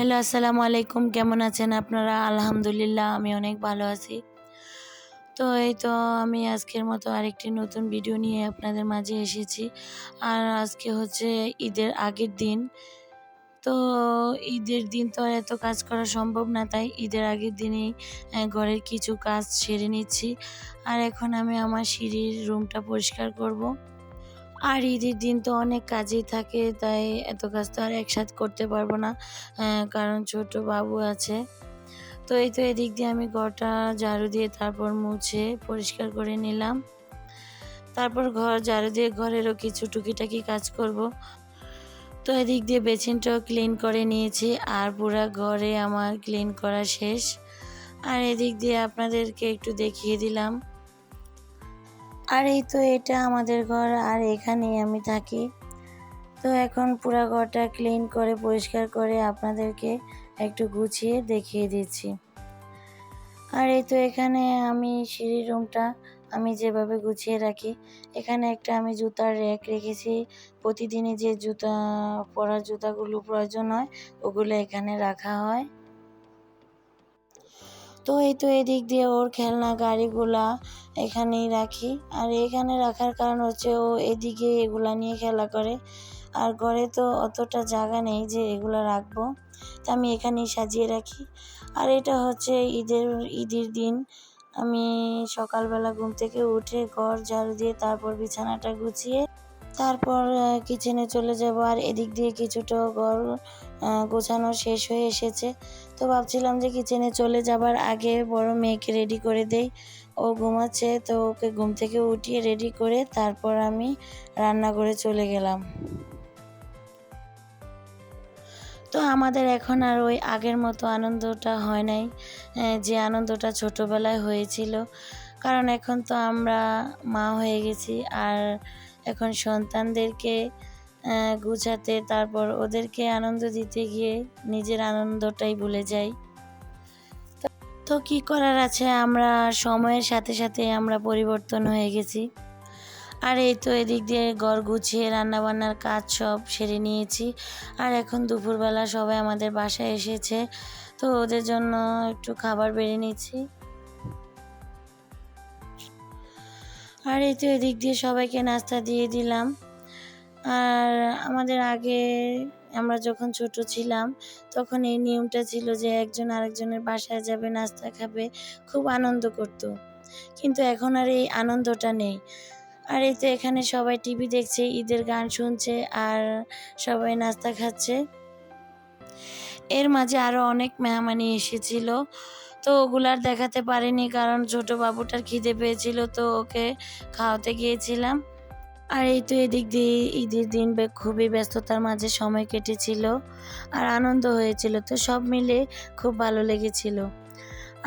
Hello, আসসালামু আলাইকুম। কেমন আছেন আপনারা? আলহামদুলিল্লাহ, আমি অনেক ভালো আছি। তো এই তো আমি আজকের মতো আরেকটি নতুন ভিডিও নিয়ে আপনাদের মাঝে এসেছি। আর আজকে হচ্ছে ঈদের আগের দিন। তো ঈদের দিন তো এত কাজ করা সম্ভব না, তাই ঈদের আগের দিনেই ঘরের কিছু কাজ সেরে নিচ্ছি। আর এখন আমি আমার সিঁড়ির রুমটা পরিষ্কার করব। আর ঈদের দিন তো অনেক কাজই থাকে তাই এত কাজ তো আর একসাথে করতে পারব না আহ, কারণ ছোট বাবু আছে। তো এই তো এদিক দিয়ে আমি ঘরটা ঝাড়ু দিয়ে তারপর মুছে পরিষ্কার করে নিলাম। তারপর ঘর ঝাড়ু দিয়ে ঘরেরও কিছু টুকিটাকি কাজ করব। তো এদিক দিয়ে বেসিনটাও ক্লিন করে নিয়েছি আর পুরা ঘরে আমার ক্লিন করা শেষ। আর এদিক দিয়ে আপনাদেরকে একটু দেখিয়ে দিলাম। আর এই তো এটা আমাদের ঘর, আর এখানেই আমি থাকি। তো এখন পুরা ঘরটা ক্লিন করে, পরিষ্কার করে আপনাদেরকে একটু গুছিয়ে দেখিয়ে দিচ্ছি। আর এই তো এখানে আমি সিঁড়ি রুমটা আমি যেভাবে গুছিয়ে রাখি, এখানে একটা আমি জুতার র্যাক রেখেছি। প্রতিদিনই যে জুতা, পরার জুতাগুলো প্রয়োজন হয়, ওগুলো এখানে রাখা হয়। তো এই তো এদিক দিয়ে ওর খেলনা, গাড়িগুলা এখানেই রাখি। আর এখানে রাখার কারণ হচ্ছে ও এদিকে এগুলা নিয়ে খেলা করে। আর ঘরে তো অতটা জায়গা নেই যে এগুলো রাখব। তা আমি এখানেই সাজিয়ে রাখি। আর এটা হচ্ছে ঈদের ঈদের দিন। আমি সকালবেলা ঘুম থেকে উঠে ঘর ঝাড়ু দিয়ে তারপর বিছানাটা গুছিয়ে তারপর কিচেনে চলে যাব। আর এদিক দিয়ে কিছুটা ঘর গোছানো শেষ হয়ে এসেছে। তো ভাবছিলাম যে কিচেনে চলে যাবার আগে বড় মেয়েকে রেডি করে দেই। ও ঘুমাচ্ছে, তো ওকে ঘুম থেকে উঠিয়ে রেডি করে তারপর আমি রান্না করে চলে গেলাম। তো আমাদের এখন আর ওই আগের মতো আনন্দটা হয় নাই যে আনন্দটা ছোটোবেলায় হয়েছিল। কারণ এখন তো আমরা মা হয়ে গেছি, আর এখন সন্তানদেরকে গুছাতে, তারপর ওদেরকে আনন্দ দিতে গিয়ে নিজের আনন্দটাই ভুলে যাই। তো- কি করার আছে? আমরা সময়ের সাথে সাথে আমরা পরিবর্তন হয়ে গেছি। আর এই তো এদিক দিয়ে ঘর গুছিয়ে, রান্নাবান্নার কাজ সব সেরে নিয়েছি। আর এখন দুপুরবেলা সবাই আমাদের বাসায় এসেছে। তো ওদের জন্য একটু খাবার বেড়ে নিচ্ছি। আর এই তো এদিক দিয়ে সবাইকে নাস্তা দিয়ে দিলাম। আর আমাদের আগে আমরা যখন ছোট ছিলাম, তখন এই নিয়মটা ছিল যে একজন আরেকজনের বাসায় যাবে, নাস্তা খাবে, খুব আনন্দ করতো। কিন্তু এখন আর এই আনন্দটা নেই। আর এই তো এখানে সবাই টিভি দেখছে, ঈদের গান শুনছে, আর সবাই নাস্তা খাচ্ছে। এর মাঝে আরও অনেক মেহমানি এসেছিল। তো ওগুলার দেখাতে পারিনি কারণ ছোট বাবুটার খিদে পেয়েছিল, তো ওকে খাওয়াতে গিয়েছিলাম। আর এই তো এদিক দিয়ে ঈদের দিন খুবই ব্যস্ততার মাঝে সময় কেটেছিল আর আনন্দ হয়েছিল, তো সব মিলে খুব ভালো লেগেছিল।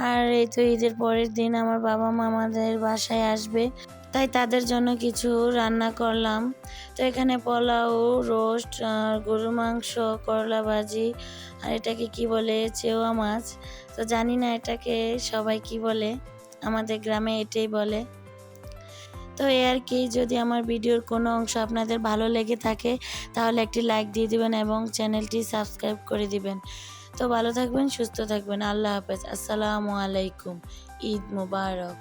আর এই তো ঈদের পরের দিন আমার বাবা মা আমাদের বাসায় আসবে, তাই তাদের জন্য কিছু রান্না করলাম। তো এখানে পোলাও, রোস্ট গরু মাংস, করলা ভাজি, আর এটাকে কি বলে, চেওয়া মাছ। তো জানি না এটাকে সবাই কি বলে, আমাদের গ্রামে এটাই বলে। তো এই আর কি, যদি আমার ভিডিওর কোনো অংশ আপনাদের ভালো লেগে থাকে, তাহলে একটি লাইক দিয়ে দিবেন এবং চ্যানেলটি সাবস্ক্রাইব করে দিবেন। তো ভালো থাকবেন সুস্থ থাকবেন। আল্লাহ হাফেজ। আসসালামু আলাইকুম। ঈদ মুবারক।